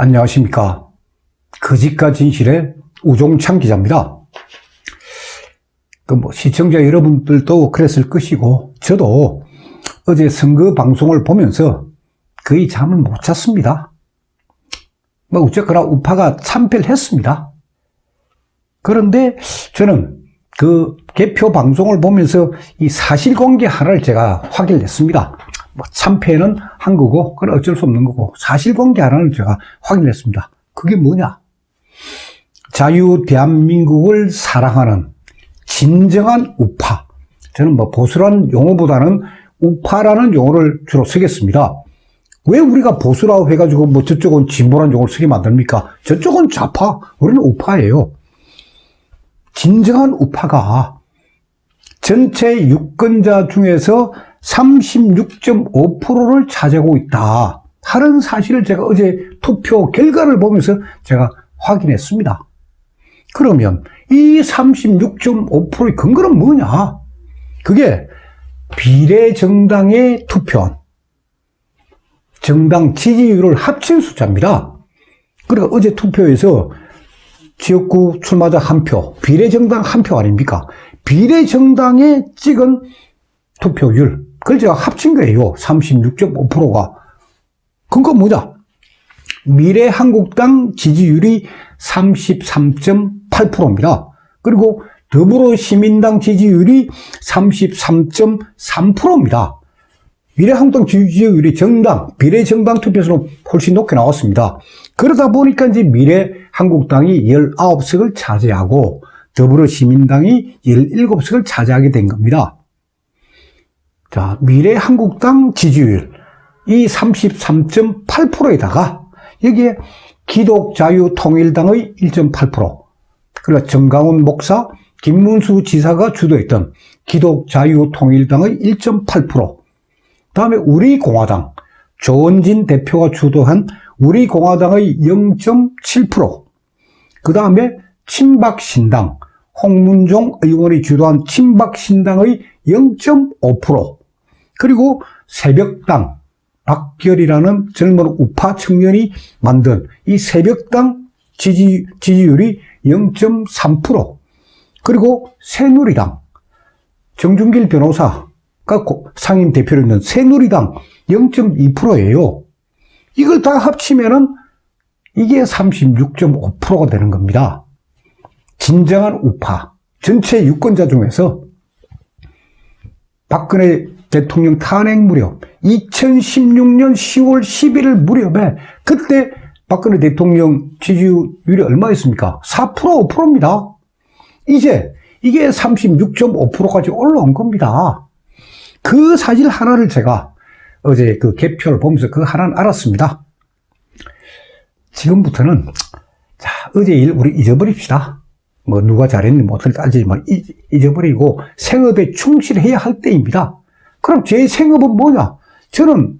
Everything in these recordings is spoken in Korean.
안녕하십니까. 거짓과 진실의 우종창 기자입니다. 그 뭐 시청자 여러분들도 그랬을 것이고, 저도 어제 선거 방송을 보면서 거의 잠을 못 잤습니다. 뭐 어쨌거나 우파가 참패를 했습니다. 그런데 저는 그 개표 방송을 보면서 이 사실관계 하나를 제가 확인했습니다. 뭐 참패는 한 거고, 그건 어쩔 수 없는 거고, 사실관계 하나를 제가 확인했습니다. 그게 뭐냐? 자유 대한민국을 사랑하는 진정한 우파. 저는 뭐 보수라는 용어보다는 우파라는 용어를 주로 쓰겠습니다. 왜 우리가 보수라고 해가지고 뭐 저쪽은 진보라는 용어를 쓰게 만듭니까? 저쪽은 좌파, 우리는 우파예요. 진정한 우파가 전체 유권자 중에서 36.5%를 차지하고 있다. 하는 사실을 제가 어제 투표 결과를 보면서 제가 확인했습니다. 그러면 이 36.5%의 근거는 뭐냐? 그게 비례정당의 투표한 정당 지지율을 합친 숫자입니다. 그러니까 어제 투표에서 지역구 출마자 한 표, 비례정당 한 표 아닙니까? 비례정당에 찍은 투표율, 그걸 제가 합친 거예요. 36.5%가. 그거 뭐냐? 미래 한국당 지지율이 33.8%입니다. 그리고 더불어시민당 지지율이 33.3%입니다. 미래한국당 지지율이 정당, 비례정당 투표에서는 훨씬 높게 나왔습니다. 그러다 보니까 이제 미래한국당이 19석을 차지하고 더불어시민당이 17석을 차지하게 된 겁니다. 자, 미래 한국당 지지율, 이 33.8%에다가 여기에 기독자유통일당의 1.8%, 그리고 정강훈 목사, 김문수 지사가 주도했던 기독자유통일당의 1.8%, 다음에 우리공화당, 조원진 대표가 주도한 우리공화당의 0.7%, 그 다음에 친박신당, 홍문종 의원이 주도한 친박신당의 0.5%, 그리고 새벽당, 박결이라는 젊은 우파 청년이 만든 이 새벽당 지지, 지지율이 0.3%, 그리고 새누리당, 정준길 변호사가 상임 대표로 있는 새누리당 0.2%예요. 이걸 다 합치면은 이게 36.5%가 되는 겁니다. 진정한 우파, 전체 유권자 중에서 박근혜 대통령 탄핵 무렵 2016년 10월 11일 무렵에 그때 박근혜 대통령 지지율이 얼마였습니까? 4% 5%입니다. 이제 이게 36.5%까지 올라온 겁니다. 그 사실 하나를 제가 어제 그 개표를 보면서 그 하나는 알았습니다. 지금부터는 자 어제 일 우리 잊어버립시다. 뭐 누가 잘했는지 못했는지 따지지만 잊어버리고 생업에 충실해야 할 때입니다. 그럼 제 생업은 뭐냐? 저는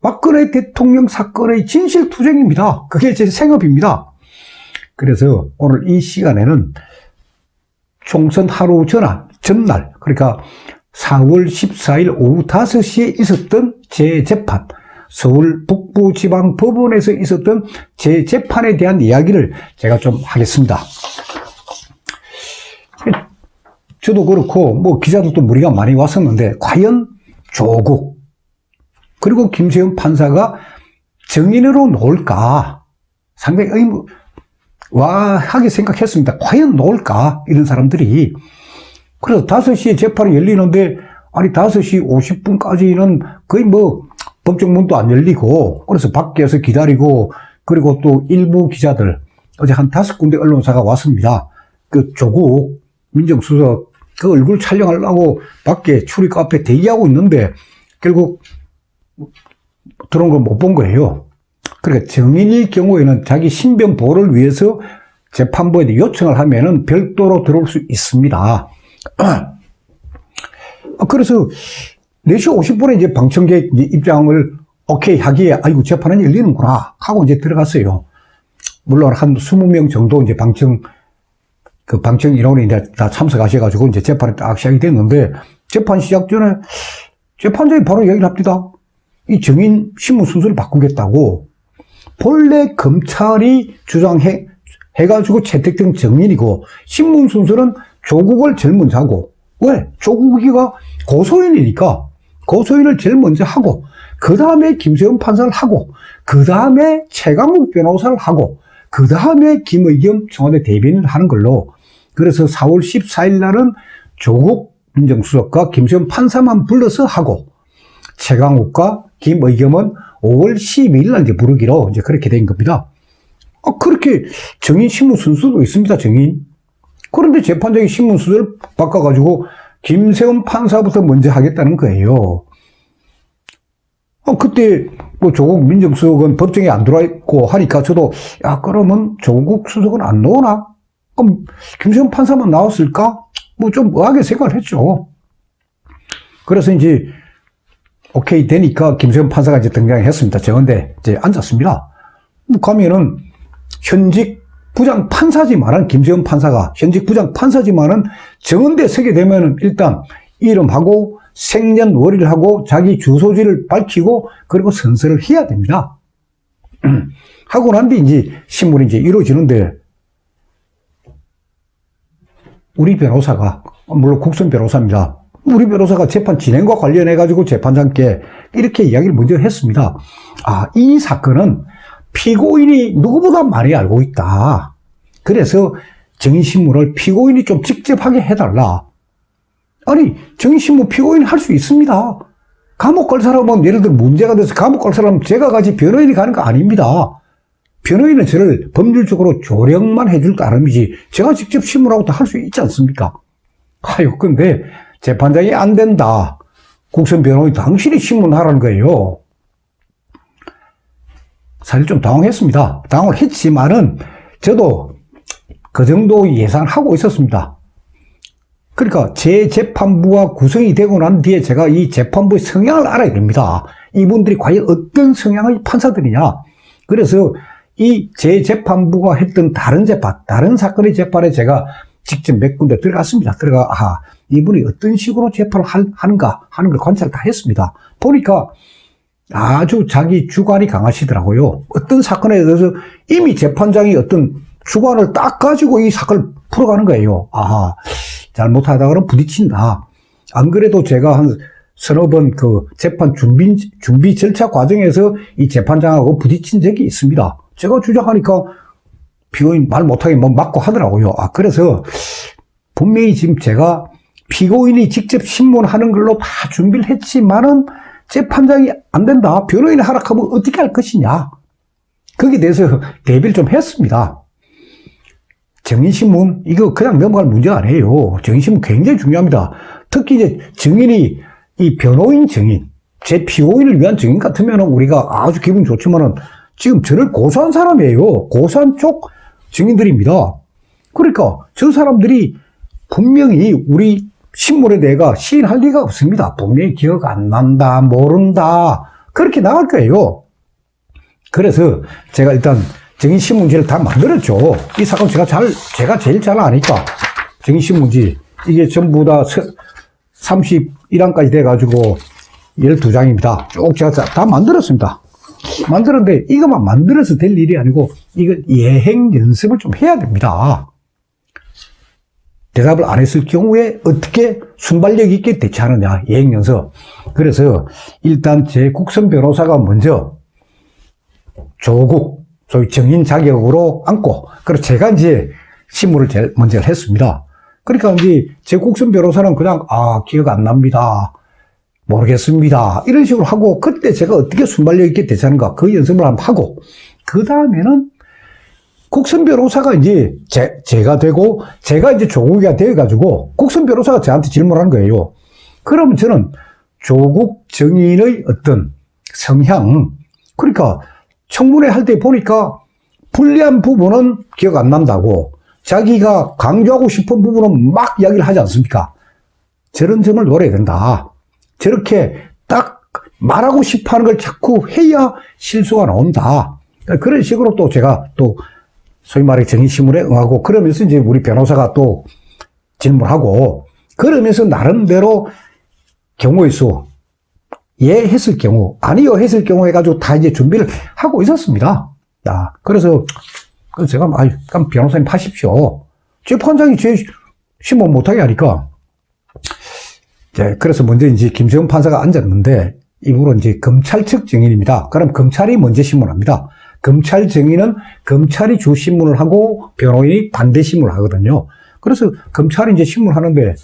박근혜 대통령 사건의 진실투쟁입니다. 그게 제 생업입니다. 그래서 오늘 이 시간에는 총선 하루 전날, 전날, 그러니까 4월 14일 오후 5시에 있었던 제 재판, 서울 북부지방법원에서 있었던 제 재판에 대한 이야기를 제가 좀 하겠습니다. 저도 그렇고, 뭐, 기자들도 무리가 많이 왔었는데, 과연 조국, 그리고 김세현 판사가 정인으로 놓을까? 상당히 의무, 와하게 생각했습니다. 과연 놓을까? 이런 사람들이. 그래서 5시에 재판이 열리는데, 아니, 5시 50분까지는 거의 뭐, 법정 문도 안 열리고, 그래서 밖에서 기다리고, 그리고 또 일부 기자들, 어제 한 다섯 군데 언론사가 왔습니다. 그 조국 민정수석 그 얼굴 촬영하려고 밖에 출입 앞에 대기하고 있는데, 결국 들어온 걸 못 본 거예요. 그러니까 정인일 경우에는 자기 신변 보호를 위해서 재판부에 요청을 하면은 별도로 들어올 수 있습니다. 그래서 4시 50분에 이제 방청객 입장을 오케이 하기에 아이고 재판은 열리는구나 하고 이제 들어갔어요. 물론 한 20명 정도 이제 방청 그 방청 인원이 이제 다 참석하셔가지고 이제 재판이 딱 시작이 됐는데 재판 시작 전에 재판장이 바로 얘기를 합니다. 이 정인 신문 순서를 바꾸겠다고 본래 검찰이 주장해 해가지고 채택된 정인이고 신문 순서는 조국을 제일 먼저 하고 왜 조국이가 고소인이니까 고소인을 제일 먼저 하고 그 다음에 김세현 판사를 하고 그 다음에 최강욱 변호사를 하고 그 다음에 김의겸 청와대 대변인을 하는 걸로 그래서 4월 14일 날은 조국 민정수석과 김세현 판사만 불러서 하고 최강욱과 김의겸은 5월 12일 날 이제 부르기로 이제 그렇게 된 겁니다. 아, 그렇게 정인 신문 순서도 있습니다, 정인. 그런데 재판장이 신문 순서를 바꿔가지고 김세훈 판사부터 먼저 하겠다는 거예요. 아, 그때 뭐 조국 민정수석은 법정에 안 들어와 있고 하니까 저도 야 그러면 조국 수석은 안 나오나? 그럼 김세훈 판사만 나왔을까? 뭐 좀 의하게 생각을 했죠. 그래서 이제 오케이 되니까 김세훈 판사가 이제 등장했습니다. 정원대 이제 앉았습니다. 뭐 가면은 현직 부장 판사지만은 김세훈 판사가 현직 부장 판사지만은 정원대 서게 되면은 일단 이름하고 생년월일을 하고 자기 주소지를 밝히고 그리고 선서를 해야 됩니다. 하고 난 뒤 이제 신문이 이제 이루어지는데 우리 변호사가 물론 국선 변호사입니다. 우리 변호사가 재판 진행과 관련해 가지고 재판장께 이렇게 이야기를 먼저 했습니다. 아, 이 사건은 피고인이 누구보다 많이 알고 있다. 그래서 정인신문을 피고인이 좀 직접 하게 해달라. 아니, 정신뭐 피고인 할 수 있습니다. 감옥 갈 사람은 예를 들어 문제가 돼서 감옥 갈 사람은 제가 같이 변호인이 가는 거 아닙니다. 변호인은 저를 법률적으로 조력만 해줄 따름이지 제가 직접 신문하고 다 할 수 있지 않습니까? 아유, 근데 재판장이 안 된다. 국선 변호인 당신이 신문하라는 거예요. 사실 좀 당황했습니다. 당황을 했지만은 저도 그 정도 예상하고 있었습니다. 그러니까 제 재판부가 구성이 되고 난 뒤에 제가 이 재판부의 성향을 알아야 됩니다. 이분들이 과연 어떤 성향의 판사들이냐. 그래서 이제 재판부가 했던 다른 재판, 다른 사건의 재판에 제가 직접 몇 군데 들어갔습니다. 들어가, 아, 이분이 어떤 식으로 재판을 하는가 하는 걸 관찰을 다 했습니다. 보니까 아주 자기 주관이 강하시더라고요. 어떤 사건에 대해서 이미 재판장이 어떤 주관을 딱 가지고 이 사건을 풀어가는 거예요. 아, 잘못하다가는 부딪힌다. 안 그래도 제가 한 서너 번 그 재판 준비, 준비 절차 과정에서 이 재판장하고 부딪힌 적이 있습니다. 제가 주장하니까 피고인 말 못하게 뭐 맞고 하더라고요. 아, 그래서 분명히 지금 제가 피고인이 직접 신문하는 걸로 다 준비를 했지만은 재판장이 안 된다. 변호인이 하락하면 어떻게 할 것이냐. 거기에 대해서 대비를 좀 했습니다. 정인신문, 이거 그냥 넘어갈 문제 아니에요. 정인신문 굉장히 중요합니다. 특히 이제 정인이 이 변호인 정인, 제 피고인을 위한 정인 같으면 우리가 아주 기분 좋지만은 지금 저를 고소한 사람이에요. 고소한 쪽 증인들입니다. 그러니까 저 사람들이 분명히 우리 신문에 내가 시인할 리가 없습니다. 분명히 기억 안 난다, 모른다. 그렇게 나갈 거예요. 그래서 제가 일단 정인신문지를 다 만들었죠. 이 사건 제가 잘, 제가 제일 잘 아니까. 정인신문지. 이게 전부 다 31항까지 돼가지고 12장입니다. 쭉 제가 다 만들었습니다. 만들었는데 이것만 만들어서 될 일이 아니고 이걸 예행 연습을 좀 해야 됩니다. 대답을 안 했을 경우에 어떻게 순발력 있게 대처하느냐, 예행 연습. 그래서 일단 제 국선 변호사가 먼저 조국, 소위 정인 자격으로 앉고, 그리고 제가 이제 신문을 제일 먼저 했습니다. 그러니까 이제 제 국선 변호사는 그냥, 아, 기억 안 납니다. 모르겠습니다. 이런 식으로 하고, 그때 제가 어떻게 순발력 있게 대처하는가, 그 연습을 한번 하고, 그 다음에는 국선 변호사가 이제 제, 제가 되고, 제가 이제 조국이가 되어가지고, 국선 변호사가 저한테 질문하는 거예요. 그러면 저는 조국 정인의 어떤 성향, 그러니까 청문회 할 때 보니까 불리한 부분은 기억 안 난다고, 자기가 강조하고 싶은 부분은 막 이야기를 하지 않습니까? 저런 점을 노려야 된다. 저렇게 딱 말하고 싶어 하는 걸 자꾸 해야 실수가 나온다. 그런 식으로 또 제가 또 소위 말해 정의신문에 응하고 그러면서 이제 우리 변호사가 또 질문하고 그러면서 나름대로 경우의 수, 예 했을 경우, 아니요 했을 경우 해가지고 다 이제 준비를 하고 있었습니다. 야, 그래서, 제가, 아이, 그럼 변호사님 하십시오. 재판장이 제 신문 못하게 하니까. 네, 그래서 먼저 이제 김세훈 판사가 앉았는데, 이분은 이제 검찰 측 증인입니다. 그럼 검찰이 먼저 신문합니다. 검찰 증인은 검찰이 주 신문을 하고 변호인이 반대 신문을 하거든요. 그래서 검찰이 이제 신문하는데,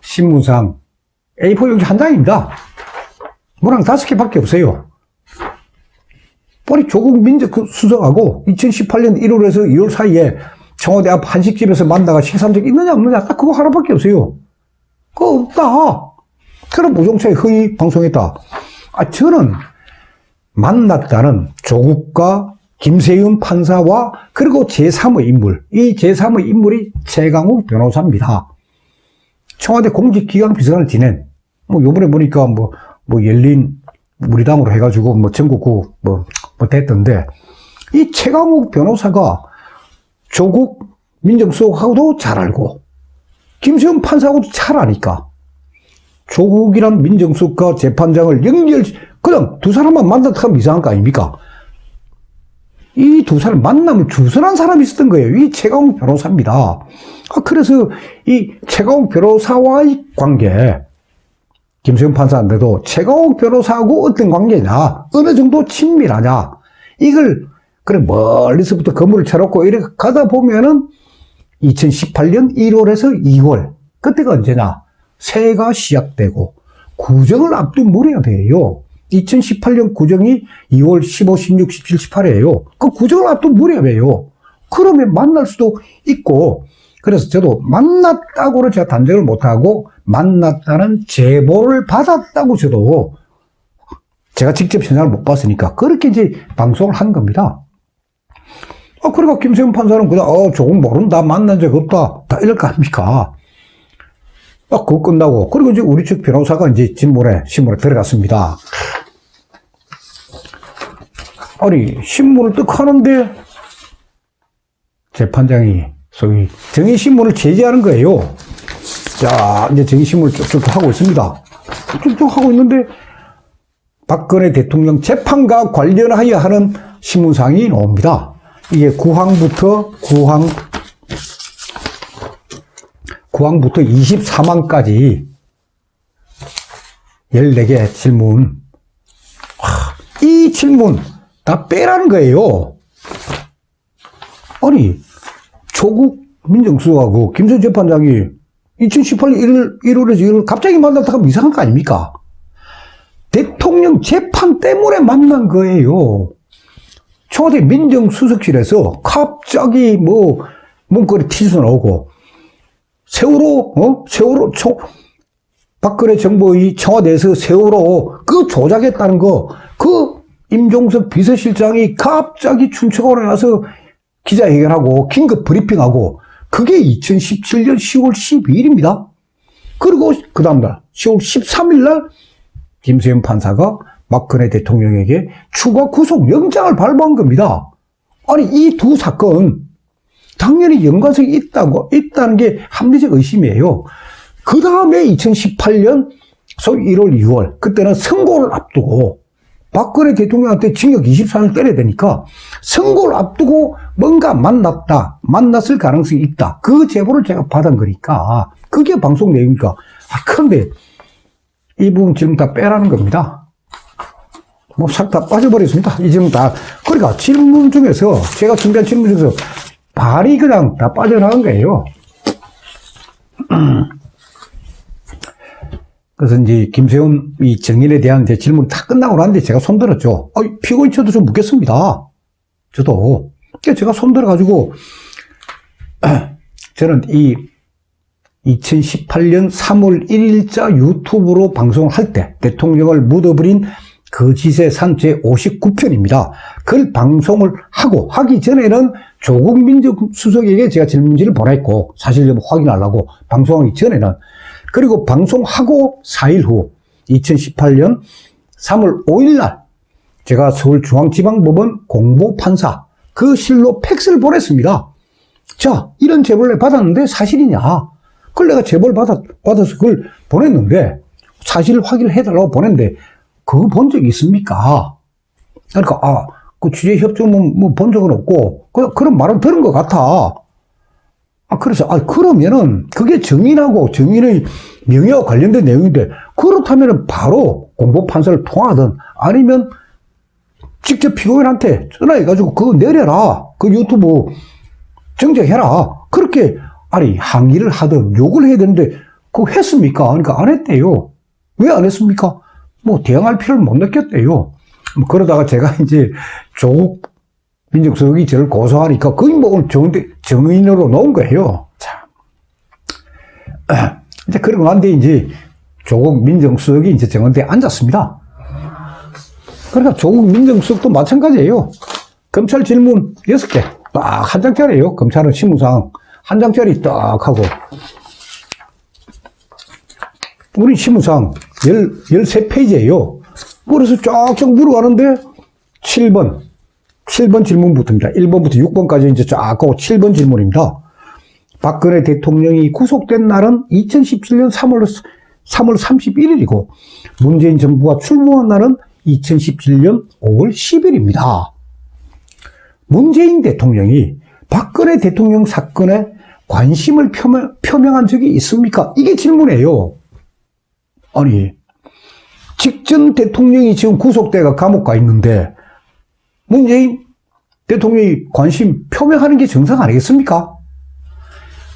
신문상 A4 용지 한 장입니다. 문항 다섯 개밖에 없어요. 아니, 조국 민정수석하고 2018년 1월에서 2월 사이에 청와대 앞 한식집에서 만나가 식사한 적 있느냐, 없느냐, 딱 그거 하나밖에 없어요. 그거 없다. 그럼 우종차에 허위 방송했다. 아, 저는 만났다는 조국과 김세윤 판사와 그리고 제3의 인물, 이 제3의 인물이 최강욱 변호사입니다. 청와대 공직기강 비서관을 지낸, 뭐, 요번에 보니까 뭐, 뭐, 열린 우리 당으로 해가지고 뭐 전국구 뭐, 뭐 됐던데, 이 최강욱 변호사가 조국 민정수석하고도 잘 알고, 김세현 판사하고도 잘 아니까, 조국이란 민정수석과 재판장을 연결, 그냥 두 사람만 만났다 하면 이상한 거 아닙니까? 이 두 사람 만나면 주선한 사람이 있었던 거예요. 이 최강욱 변호사입니다. 아, 그래서 이 최강욱 변호사와의 관계, 김세훈 판사인데도 최강욱 변호사하고 어떤 관계냐, 어느 정도 친밀하냐, 이걸 그래 멀리서부터 건물을 쳐놓고 이렇게 가다 보면은 2018년 1월에서 2월 그때가 언제냐 새해가 시작되고 구정을 앞둔 무렵이에요. 2018년 구정이 2월 15, 16, 17, 18이에요. 그 구정을 앞둔 무렵이에요. 그러면 만날 수도 있고 그래서 저도 만났다고는 제가 단정을 못하고 만났다는 제보를 받았다고 저도 제가 직접 현장을 못 봤으니까 그렇게 이제 방송을 한 겁니다. 아, 그러니까 김세훈 판사는 그냥, 어, 조금 모른다, 만난 적 없다, 다 이럴 거 아닙니까? 아, 그거 끝나고, 그리고 이제 우리 측 변호사가 이제 진문에, 신문에 들어갔습니다. 아니, 신문을 뜩 하는데, 재판장이 소위 정의신문을 제지하는 거예요. 자, 이제 정의신문을 쭉쭉 하고 있습니다. 쭉쭉 하고 있는데, 박근혜 대통령 재판과 관련하여 하는 신문상이 나옵니다. 이게 구항부터 구항, 구항부터 24만까지 14개 질문. 와, 이 질문 다 빼라는 거예요. 아니, 조국 민정수석하고 김선 재판장이 2018년 1월, 1월에서 1월 갑자기 만났다가 이상한 거 아닙니까? 대통령 재판 때문에 만난 거예요. 청와대 민정수석실에서 갑자기 뭐, 문거리 티저 나오고, 세월호, 어? 세월호, 초, 박근혜 정부의 청와대에서 세월호 그 조작했다는 거, 그 임종석 비서실장이 갑자기 춘천에 와서 기자회견하고 긴급 브리핑하고, 그게 2017년 10월 12일입니다. 그리고 그 다음날 10월 13일 날 김수현 판사가 박근혜 대통령에게 추가 구속 영장을 발부한 겁니다. 아니 이 두 사건 당연히 연관성이 있다고 있다는 게 합리적 의심이에요. 그 다음에 2018년 소위 1월, 2월 그때는 선고를 앞두고 박근혜 대통령한테 징역 24년 때려야 되니까 선고를 앞두고 뭔가 만났다, 만났을 가능성이 있다. 그 제보를 제가 받은 거니까 그게 방송 내용이니까. 아, 그런데 이 부분 질문 다 빼라는 겁니다. 뭐 싹 다 빠져버렸습니다. 이 질문 다. 그러니까 질문 중에서 제가 준비한 질문 중에서 발이 그냥 다 빠져나간 거예요. 그래서 이제 김세훈 이 정인에 대한 제 질문이 다 끝나고 나는데 제가 손들었죠. 아, 피고인 저도 좀 묻겠습니다. 저도. 그러니까 제가 손들어가지고 저는 이 2018년 3월 1일자 유튜브로 방송을 할때 대통령을 묻어버린 거짓의 산 제 59편입니다. 그걸 방송을 하고 하기 전에는 조국 민정수석에게 제가 질문지를 보냈고 사실 좀 확인하려고 방송하기 전에는 그리고 방송하고 4일 후 2018년 3월 5일 날 제가 서울중앙지방법원 공보판사 그 실로 팩스를 보냈습니다. 자, 이런 제보를 받았는데 사실이냐? 그걸 내가 제보를 받았, 받아서 그걸 보냈는데 사실 확인을 해달라고 보냈는데 그거 본적 있습니까? 그러니까 아 그 취재 협조문 뭐본 적은 없고, 그, 그런 말은 들은 것 같아. 아, 그래서, 아, 그러면은, 그게 정인하고 정인의 명예와 관련된 내용인데, 그렇다면은 바로 공보 판사를 통하든, 아니면 직접 피고인한테 전화해가지고 그거 내려라. 그 유튜브 정정해라. 그렇게, 아니, 항의를 하든 욕을 해야 되는데, 그거 했습니까? 그러니까 안 했대요. 왜 안 했습니까? 뭐, 대응할 필요를 못 느꼈대요. 뭐 그러다가 제가 이제 조국 민정수석이 저를 고소하니까 거의 뭐 오늘 정, 정인으로 놓은 거예요. 자. 아, 이제 그러고 난데 이제 조국 민정수석이 이제 정원대에 앉았습니다. 그러니까 조국 민정수석도 마찬가지예요. 검찰 질문 6개. 딱 한 장짜리예요. 검찰은 신문상 한 장짜리 딱 하고. 우리 신문상 13페이지예요. 그래서 쫙쫙 물어가는데 7번. 7번 질문부터입니다. 1번부터 6번까지 이제 쫙 하고 7번 질문입니다. 박근혜 대통령이 구속된 날은 2017년 3월, 3월 31일이고 문재인 정부가 출범한 날은 2017년 5월 10일입니다. 문재인 대통령이 박근혜 대통령 사건에 관심을 표명, 표명한 적이 있습니까? 이게 질문이에요. 아니, 직전 대통령이 지금 구속돼가 감옥 가 있는데 문재인 대통령이 관심 표명하는 게 정상 아니겠습니까?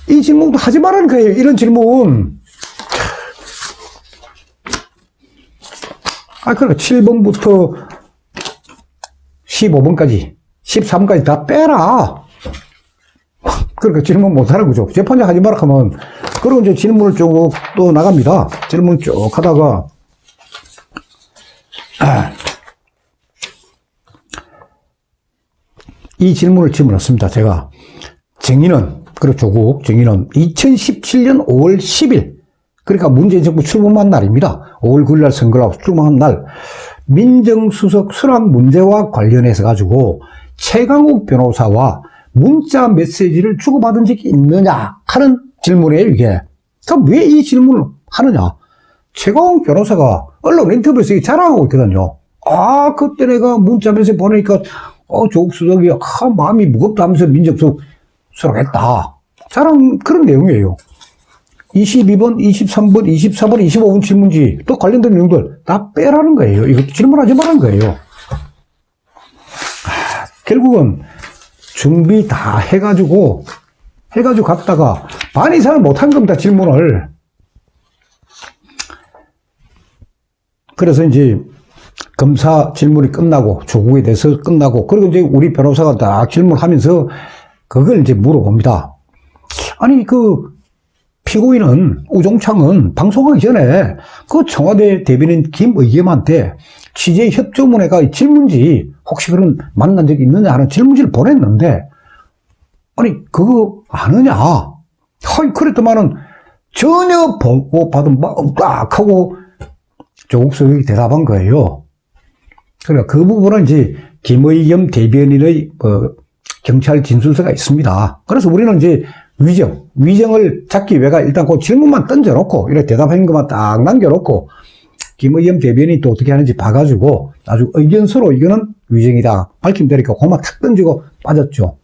이 질문도 하지 말라는 거예요. 이런 질문. 아, 그러니까 7번부터 15번까지, 13번까지 다 빼라. 그러니까 질문 못 하는 거죠. 재판장 하지 마라 하면, 그리고 이제 질문을 쭉 또 나갑니다. 질문 쭉 하다가, 이 질문을 질문했습니다. 제가 정의는 그리고 조국 정의는 2017년 5월 10일 그러니까 문재인 정부 출범한 날입니다. 5월 9일 날 선거를 출범한 날 민정수석 수락 문제와 관련해서 가지고 최강욱 변호사와 문자 메시지를 주고받은 적이 있느냐 하는 질문이에요 이게. 그럼 왜 이 질문을 하느냐? 최강욱 변호사가 언론 인터뷰에서 자랑하고 있거든요. 아 그때 내가 문자 메시지 보내니까 어, 조국 수석이, 아, 마음이 무겁다 하면서 민정수석 수락했다. 자랑, 그런 내용이에요. 22번, 23번, 24번, 25번 질문지, 또 관련된 내용들 다 빼라는 거예요. 이거 질문하지 말라는 거예요. 아, 결국은 준비 다 해가지고, 해가지고 갔다가 반 이상을 못한 겁니다, 질문을. 그래서 이제 검사 질문이 끝나고 조국에 대해서 끝나고 그리고 이제 우리 변호사가 딱 질문하면서 그걸 이제 물어봅니다. 아니 그 피고인은 우종창은 방송하기 전에 그 청와대 대변인 김의겸한테 취재 협조문회가 질문지 혹시 그런 만난 적이 있느냐 하는 질문지를 보냈는데 아니 그거 아느냐? 허이 그랬더만은 전혀 보고 받은 바 없다 하고 조국 수석이 대답한 거예요. 그러니까 그 부분은 이제 김의겸 대변인의 어, 경찰 진술서가 있습니다. 그래서 우리는 이제 위정, 위정을 찾기 위해가 일단 그 질문만 던져놓고 이렇게 대답하는 것만 딱 남겨놓고 김의겸 대변인이 또 어떻게 하는지 봐가지고 아주 의견서로 이거는 위정이다 밝힘되니까 그만 탁 던지고 빠졌죠.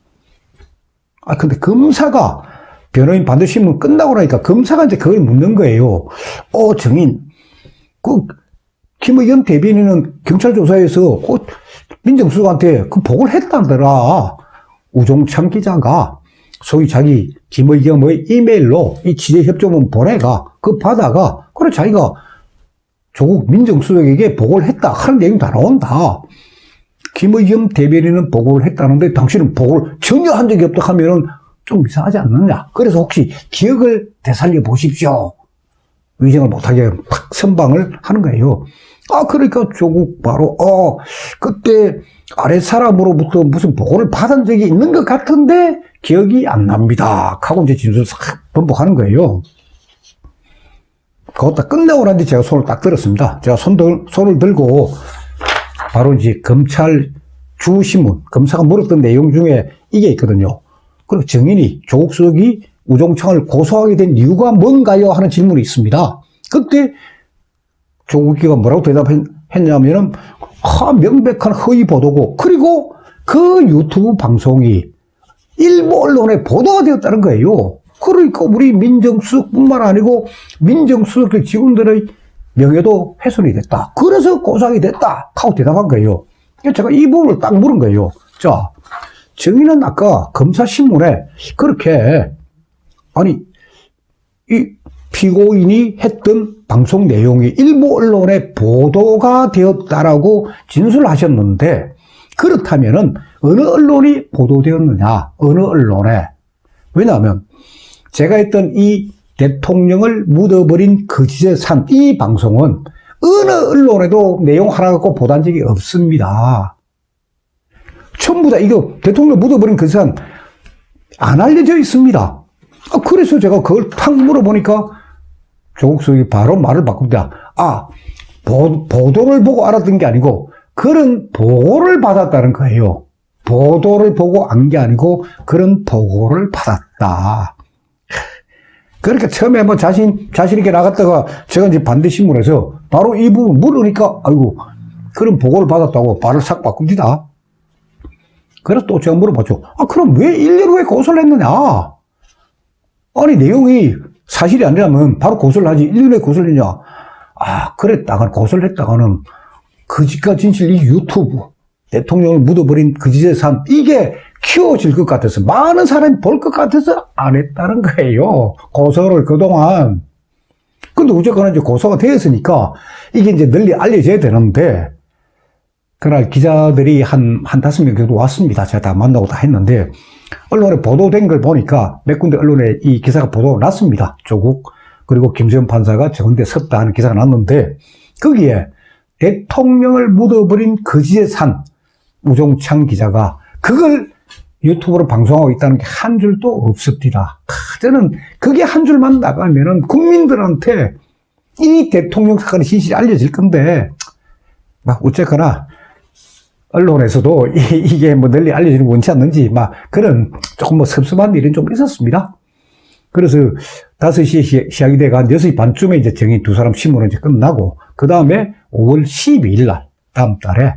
아 근데 검사가 변호인 반대 신문 끝나고 나니까 검사가 이제 그걸 묻는 거예요. 어 정인 그 김의겸 대변인은 경찰 조사에서 그 민정수석한테 그 보고를 했다더라. 우종참 기자가 소위 자기 김의겸의 이메일로 이 취재협조문 보내가 그 받아가 그래 자기가 조국 민정수석에게 보고를 했다 하는 내용 다 나온다. 김의겸 대변인은 보고를 했다는데 당신은 보고를 전혀 한 적이 없다 하면은 좀 이상하지 않느냐. 그래서 혹시 기억을 되살려 보십시오. 위정을 못하게 팍 선방을 하는 거예요. 아, 그러니까 조국 바로, 어, 그때 아랫사람으로부터 무슨 보고를 받은 적이 있는 것 같은데 기억이 안 납니다. 하고 이제 진술을 싹 번복하는 거예요. 그거 딱 끝내고 난뒤 제가 손을 딱 들었습니다. 제가 손 들, 손을 들고 바로 이제 검찰 주신문, 검사가 물었던 내용 중에 이게 있거든요. 그리고 정인이 조국 수석이 우종창을 고소하게 된 이유가 뭔가요? 하는 질문이 있습니다. 그때 조국기가 뭐라고 대답했냐면은 하, 명백한 허위 보도고, 그리고 그 유튜브 방송이 일부 언론에 보도가 되었다는 거예요. 그러니까 우리 민정수석뿐만 아니고 민정수석의 직원들의 명예도 훼손이 됐다. 그래서 고상이 됐다. 하고 대답한 거예요. 제가 이 부분을 딱 물은 거예요. 자, 정의는 아까 검사신문에 그렇게, 아니, 이 피고인이 했던 방송 내용이 일부 언론에 보도가 되었다라고 진술하셨는데, 그렇다면은 어느 언론이 보도되었느냐? 어느 언론에? 왜냐하면 제가 했던 이 대통령을 묻어버린 거짓의 산, 이 방송은 어느 언론에도 내용 하나 갖고 보도한 적이 없습니다. 전부 다 이거 대통령 묻어버린 거짓의 산, 안 알려져 있습니다. 아, 그래서 제가 그걸 탁 물어보니까 조국 수석이 바로 말을 바꿉니다. 아, 보, 보도를 보고 알았던 게 아니고 그런 보고를 받았다는 거예요. 보도를 보고 안 게 아니고 그런 보고를 받았다. 그러니까 처음에 뭐 자신, 자신 있게 나갔다가 제가 이제 반대신문에서 바로 이 부분 물으니까, 아이고, 그런 보고를 받았다고 말을 싹 바꿉니다. 그래서 또 제가 물어봤죠. 아, 그럼 왜 1년 후에 고소를 했느냐? 아니, 내용이 사실이 아니라면 바로 고소를 하지. 1년 후에 고소를 했냐? 아, 그랬다가 고소를 했다가는 거짓과 진실 이 유튜브 대통령을 묻어버린 거짓의 삶 이게 키워질 것 같아서 많은 사람이 볼 것 같아서 안 했다는 거예요. 고소를 그동안. 근데 어쨌거나 이제 고소가 되었으니까 이게 이제 널리 알려져야 되는데 그날 기자들이 한, 한 다섯 명 정도 왔습니다. 제가 다 만나고 다 했는데 언론에 보도된 걸 보니까 몇 군데 언론에 이 기사가 보도가 났습니다. 조국 그리고 김수현 판사가 저건데 섰다 하는 기사가 났는데 거기에 대통령을 묻어버린 거지의 산 우종창 기자가 그걸 유튜브로 방송하고 있다는 게 한 줄도 없습니다. 크, 저는 그게 한 줄만 나가면은 국민들한테 이 대통령 사건의 진실이 알려질 건데 막 어쨌거나 언론에서도 이- 이게 뭐 널리 알려지는 거 원치 않는지 막 그런 조금 뭐 섭섭한 일은 좀 있었습니다. 그래서 5시에 시- 시작이 돼가 한 6시 반쯤에 이제 정의 두 사람 신문은 이제 끝나고, 그 다음에 5월 12일 날, 다음 달에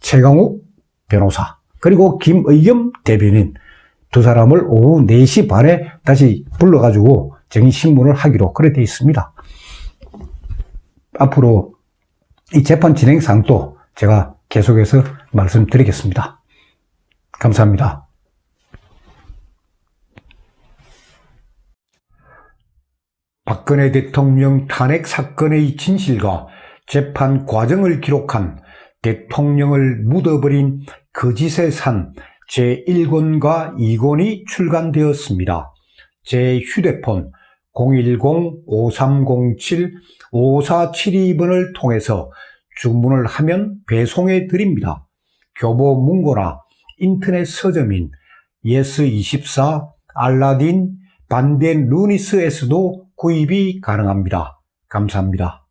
최강욱 변호사, 그리고 김의겸 대변인 두 사람을 오후 4시 반에 다시 불러가지고 정의 신문을 하기로 그래 돼 있습니다. 앞으로 이 재판 진행 상도 제가 계속해서 말씀드리겠습니다. 감사합니다. 박근혜 대통령 탄핵 사건의 진실과 재판 과정을 기록한 대통령을 묻어버린 거짓의 산 제1권과 2권이 출간되었습니다. 제 휴대폰 010-5307-5472번을 통해서 주문을 하면 배송해 드립니다. 교보 문고나 인터넷 서점인 예스24, 알라딘, 반덴 루니스에서도 구입이 가능합니다. 감사합니다.